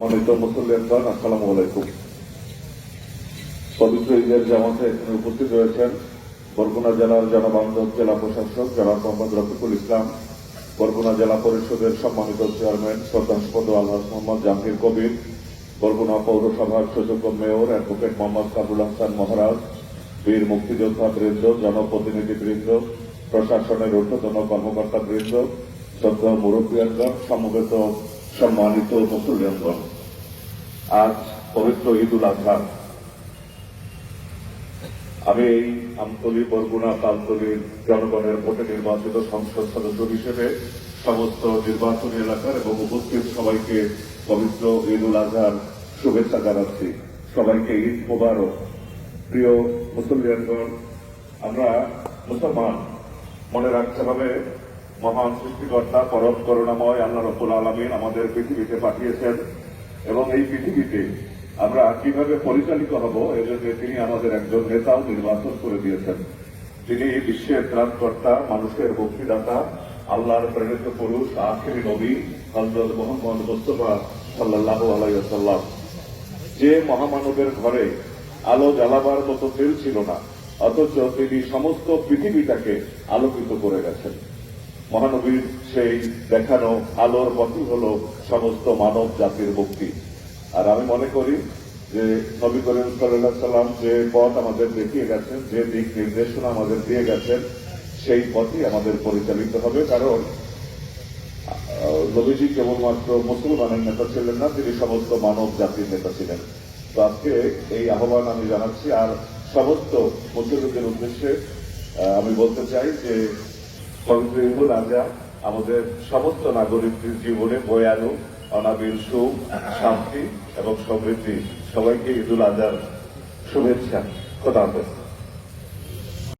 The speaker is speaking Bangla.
সম্মানিত চেয়ারম্যান কবির, বরগুনা পৌরসভার সুযোগ্য মেয়র অ্যাডভোকেট মোহাম্মদ কাবুল হাসান মহারাজ, বীর মুক্তিযোদ্ধা বৃন্দ জনপ্রতিনিধি বৃন্দ প্রশাসনের ঊর্ধ্বতন কর্মকর্তা বৃন্দ শ্রদ্ধা মুরব্বিয়ানগণ, সমবেত সম্মানিত মুসলিয়ানগণ আজ পবিত্র ঈদ উল আজহা। আমি এই আমতলী বরগুনা তালতলীর জনগণের ভোটে নির্বাচিত সংসদ সদস্য হিসেবে সমস্ত নির্বাচনী এলাকার এবং উপস্থিত সবাইকে পবিত্র ঈদ উল আজহার শুভেচ্ছা জানাচ্ছি। সবাইকে ঈদ মোবারক। প্রিয় মুসলিয়ানগণ আমরা মুসলমান, মনে রাখতে হবে মহান সৃষ্টিকর্তা, পরম করুণাময়, আল্লাহ রব্বুল আলমিন আমাদের পৃথিবীতে পাঠিয়েছেন এবং এই পৃথিবীতে আমরা কীভাবে পরিচালিত হব এজন্য তিনি আমাদের একজন নেতাও নির্বাচন করে দিয়েছেন। তিনি বিশ্বের ত্রাণকর্তা, মানুষের মুক্তিদাতা, আল্লাহর প্রেরিত পুরুষ, আখেরি নবী হজরত মোহাম্মদ মোস্তফা সাল্লাহ আলাইসাল্লাম যে মহামানবের ঘরে আলো জ্বালাবার মতো তেল ছিল না, অথচ তিনি সমস্ত পৃথিবীটাকে আলোকিত করে গেছেন। মহানবীর সেই দেখানো আলোর পথই হল সমস্ত মানব জাতির মুক্তি আর আমি মনে করি যে নবী করিম সাল্লাহ সাল্লাম যে পথ আমাদের দেখিয়ে গেছেন, যে দিক নির্দেশনা আমাদের দিয়ে গেছেন, সেই পথই আমাদের পরিচালিত হবে। কারণ নবীজি কেবলমাত্র মুসলমানের নেতা ছিলেন না, তিনি সমস্ত মানব জাতির নেতা ছিলেন। তো আজকে এই আহ্বান আমি জানাচ্ছি। আর সমস্ত মুসলিমদের উদ্দেশ্যে আমি বলতে চাই যে পবিত্র আজহা আমাদের সমস্ত নাগরিকদের জীবনে বয়ে আনুক, অনাবিল সুখ, শান্তি এবং সমৃদ্ধি। সবাইকে ঈদুল আজহার শুভেচ্ছা, খোদা হাফেজ।